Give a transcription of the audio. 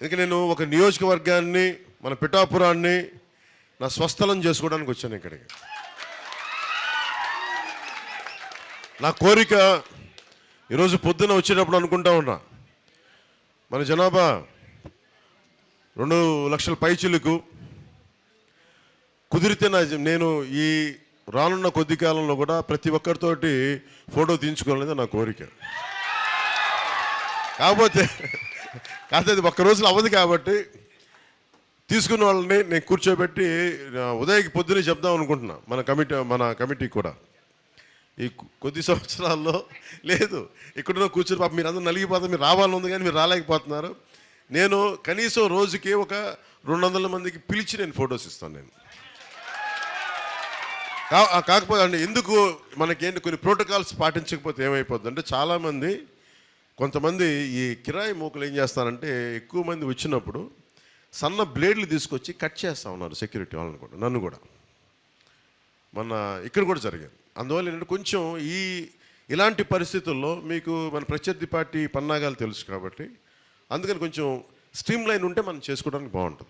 ఎందుకంటే నేను ఒక నియోజకవర్గాన్ని మన పిఠాపురాన్ని నా స్వస్థలం చేసుకోవడానికి వచ్చాను ఇక్కడికి. నా కోరిక ఈరోజు పొద్దున వచ్చేటప్పుడు అనుకుంటా ఉన్నా. మన జనాభా రెండు లక్షల పైచిలకు కుదిరితే నా నేను ఈ రానున్న కొద్ది కాలంలో కూడా ప్రతి ఒక్కరితోటి ఫోటో తీయించుకోవాలనేది నా కోరిక. కాకపోతే కాకపోతే అది ఒక్క రోజులు అవ్వదు కాబట్టి తీసుకున్న వాళ్ళని నేను కూర్చోబెట్టి ఉదయకి పొద్దునే చెప్దాం అనుకుంటున్నా మన కమిటీ మన కమిటీ కూడా. ఈ కొద్ది సంవత్సరాల్లో లేదు ఇక్కడ కూర్చొని పాప మీరు అందరూ నలిగిపోతారు మీరు రావాలని ఉంది కానీ మీరు రాలేకపోతున్నారు. నేను కనీసం రోజుకి ఒక రెండు వందల మందికి పిలిచి నేను ఫొటోస్ ఇస్తాను నేను. కాకపోతే అండి ఎందుకు మనకేంటి కొన్ని ప్రోటోకాల్స్ పాటించకపోతే ఏమైపోతుంది అంటే చాలామంది కొంతమంది ఈ కిరాయి మూకలు ఏం చేస్తారంటే ఎక్కువ మంది వచ్చినప్పుడు సన్న బ్లేడ్లు తీసుకొచ్చి కట్ చేస్తా ఉన్నారు సెక్యూరిటీ వాళ్ళని కూడా నన్ను కూడా. మన ఇక్కడ కూడా జరిగింది అందువల్ల ఏంటంటే కొంచెం ఈ ఇలాంటి పరిస్థితుల్లో మీకు మన ప్రత్యర్థి పార్టీ పన్నాగాలు తెలుసు కాబట్టి అందుకని కొంచెం స్ట్రీమ్ లైన్ ఉంటే మనం చేసుకోవడానికి బాగుంటుంది.